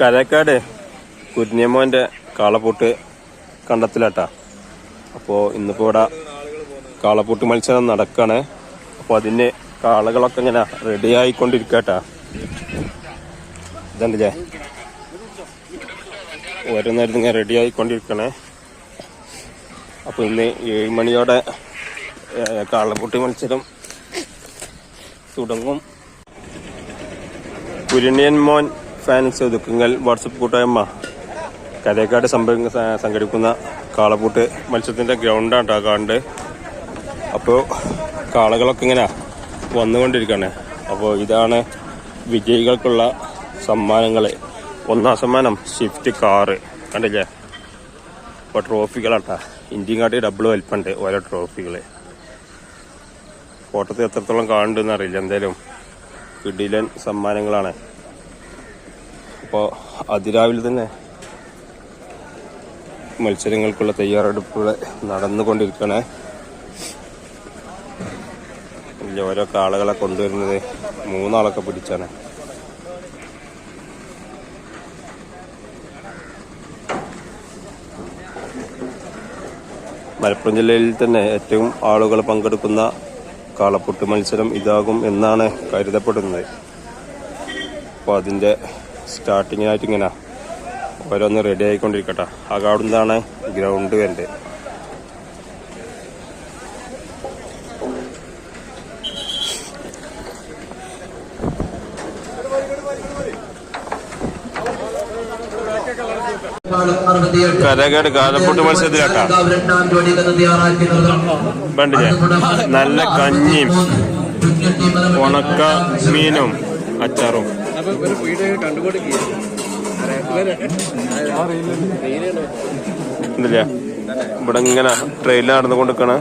കരക്കാട് കുഞ്ഞമ്മോന്റെ കാളപ്പൂട്ട് കണ്ടത്തിലാട്ടാ. അപ്പോൾ ഇന്നിപ്പോൾ ഇവിടെ കാളപ്പൂട്ട് മത്സരം നടക്കാണ്. അപ്പോൾ അതിന് കാളകളൊക്കെ ഇങ്ങനെ റെഡി ആയിക്കൊണ്ടിരിക്കട്ടാ. ഇതല്ലേ ഓരോന്നായിരുന്നു ഇങ്ങനെ റെഡി ആയിക്കൊണ്ടിരിക്കണേ. അപ്പോൾ ഇന്ന് ഏഴ് മണിയോടെ കാളപ്പൂട്ട് മത്സരം തുടങ്ങും. കുരുണിയൻ മോൻ ഫാൻസ് ദുഃഖങ്ങൾ വാട്സപ്പ് കൂട്ടായ്മ കരേക്കാട് സംഭവ സംഘടിപ്പിക്കുന്ന കാളപൂട്ട് മത്സ്യത്തിന്റെ ഗ്രൗണ്ടാണ് കേട്ടോ കാണുന്നത് അപ്പോൾ കാളകളൊക്കെ ഇങ്ങനെ വന്നുകൊണ്ടിരിക്കുകയാണ്. അപ്പോൾ ഇതാണ് വിജയികൾക്കുള്ള സമ്മാനങ്ങൾ. ഒന്നാം സമ്മാനം സ്വിഫ്റ്റ് കാറ്. കണ്ടില്ലേ? അപ്പോൾ ട്രോഫികളാട്ടാ. ഇന്ത്യൻ കാട്ടി ഡബിൾ വലിപ്പുണ്ട് ഓരോ ട്രോഫികൾ ഫോട്ടോത്തിൽ എത്രത്തോളം കാണുന്നുണ്ടെന്ന് അറിയില്ല. എന്തായാലും കിടിലൻ സമ്മാനങ്ങളാണ്. അപ്പോൾ അതിരാവിലെ തന്നെ മത്സരങ്ങൾക്കുള്ള തയ്യാറെടുപ്പുകൾ നടന്നുകൊണ്ടിരിക്കുകയാണ് ഇതിൽ ഓരോ കാളകളെ കൊണ്ടുവരുന്നത് മൂന്നാളൊക്കെ പിടിച്ചാണ്. മലപ്പുറം ജില്ലയിൽ തന്നെ ഏറ്റവും ആളുകൾ പങ്കെടുക്കുന്ന കാളപ്പൊട്ട് മത്സരം ഇതാകും എന്നാണ് കരുതപ്പെടുന്നത്. അപ്പോൾ അതിന്റെ സ്റ്റാർട്ടിങ്ങിനായിട്ട് ഇങ്ങനെ ഓരോന്ന് റെഡി ആയിക്കൊണ്ടിരിക്കട്ടെ. ആ അവിടുന്നാണ് ഗ്രൗണ്ട് വരുന്നത്. കരകേട് കാലപ്പൊട്ട് മത്സരത്തിലാട്ടാ. കണ്ടില്ലേ നല്ല കഞ്ഞിയും ഉണക്ക മീനും അച്ചാറും. ഇതില്ല? ഇവിടെ ഇങ്ങനെ ട്രെയിനിൽ നടന്നു കൊണ്ടിരിക്കണ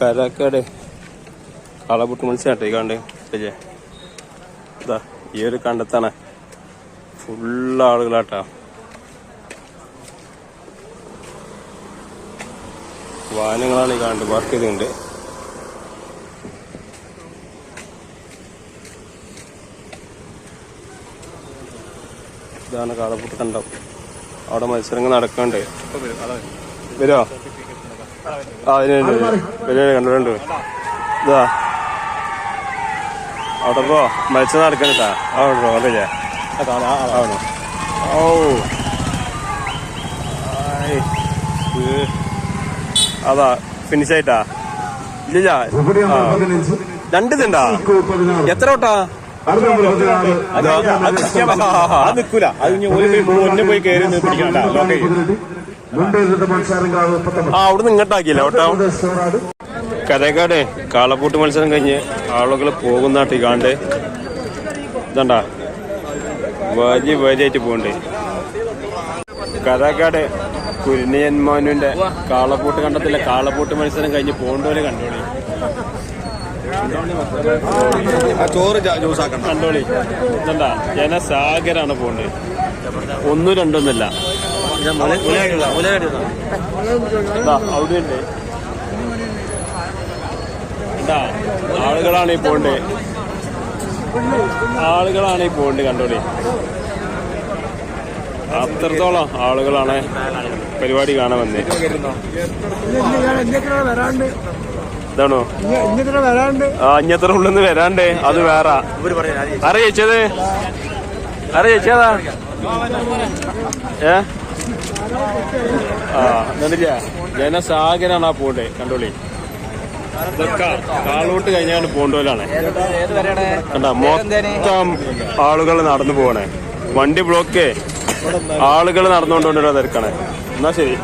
കരക്കാട് കളപുട്ട് മത്സ്യാട്ടെ ഈ കണ്ട് ഇല്ലേ ഇതാ ഈ ഒരു കണ്ടത്താണ്. ഫുള്ള് ആളുകളാട്ടാ. വാഹനങ്ങളാണ് ഈ കാണുന്നത്. പാർക്ക് ചെയ്തിട്ടുണ്ട്. ഇതാണ് കാളപ്പുട്ട് കണ്ടം. അവിടെ മത്സരങ്ങൾ നടക്കണ്ടേ വരുമോ ആ അതിനുണ്ട് വരുമോ കണ്ടിട്ടുണ്ട് ഇതാ. അവിടെ പോ. മത്സരം നടക്കണ്ടാ അവിടെ അതല്ലേ ആണോ ഓ. അതാ ഫിനിഷ് ആയിട്ടാ. ഇല്ല രണ്ട് ഇതുണ്ടാ എത്ര ഓട്ടാ അത് നിൽക്കൂല. അത് ഒന്നെ പോയി കയറി നിന്ന് പിടിക്കണ്ട ആ അവിടുന്ന് ഇങ്ങോട്ടാക്കിയില്ല ഓട്ടോ കരകാട് കാളപ്പൂട്ട് മത്സരം കഴിഞ്ഞ് ആളുകൾ പോകുന്നാട്ടി കാണ്ട്. ഇതണ്ടാ. വലിയ വാജിയായിട്ട് പോകണ്ടേ കഥക്കാട് കുരുണിയൻ മോനുന്റെ കാളപ്പൂട്ട് കണ്ടത്തില്ല. കാളപ്പൂട്ട് മത്സരം കഴിഞ്ഞ് പോണ്ടോലെ കണ്ടോളി. ചോറ് കണ്ടോളി. എന്താ ജനസാഗരാണ് പോണ്ടത് ഒന്നും രണ്ടൊന്നുമില്ല. അവിടെയുണ്ട്. എന്താ ആളുകളാണ് ഈ പോണ്ട് ആളുകളാണ് ഈ പോണ്ട് കണ്ടോളി അത്രത്തോളം ആളുകളാണ് പരിപാടി കാണാൻ വന്നേ. ഇതാണോ? ആ ഇഞ്ഞത്ര ഉള്ളെന്ന് വരാണ്ടേ. അത് വേറെ. അറിയിച്ചത് ചേച്ചതാ ഏ? ആ എന്നിട്ടില്ല ജനസാഗരാണ് ആ പോണ്ടേ കണ്ടോളി ഇതൊക്കെ കാളോട്ട് കഴിഞ്ഞാണ് പോണ്ടോലാണ്. മൊത്തം ആളുകൾ നടന്നു പോകണേ വണ്ടി ബ്ലോക്ക്. ആളുകൾ നടന്നുകൊണ്ടോണ്ടോ തിരക്കണേ. എന്നാ ശരി.